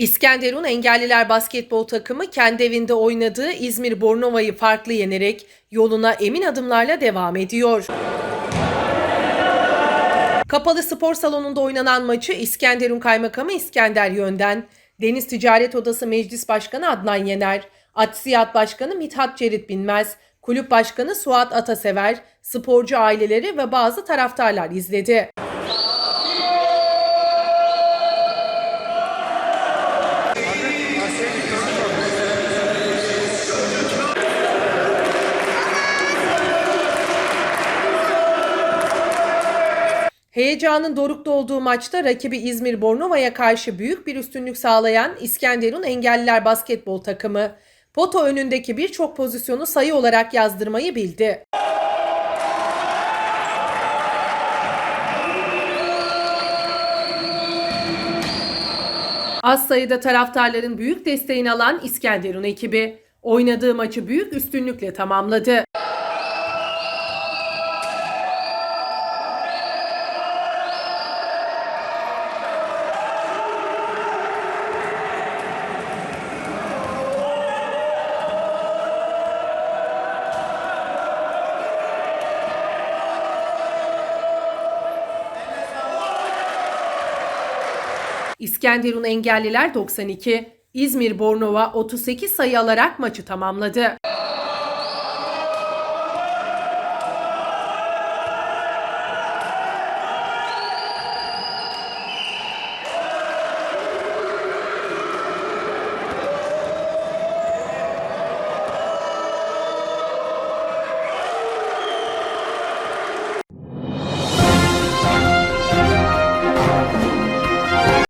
İskenderun Engelliler Basketbol takımı kendi evinde oynadığı İzmir Bornova'yı farklı yenerek yoluna emin adımlarla devam ediyor. Kapalı spor salonunda oynanan maçı İskenderun Kaymakamı İskender Yönden, Deniz Ticaret Odası Meclis Başkanı Adnan Yener, Atsiyat Başkanı Mithat Cerit Binmez, Kulüp Başkanı Suat Atasever, sporcu aileleri ve bazı taraftarlar izledi. Heyecanın dorukta olduğu maçta rakibi İzmir Bornova'ya karşı büyük bir üstünlük sağlayan İskenderun Engelliler Basketbol takımı, poto önündeki birçok pozisyonu sayı olarak yazdırmayı bildi. Az sayıda taraftarların büyük desteğini alan İskenderun ekibi, oynadığı maçı büyük üstünlükle tamamladı. İskenderun Engelliler 92, İzmir Bornova 38 sayı alarak maçı tamamladı.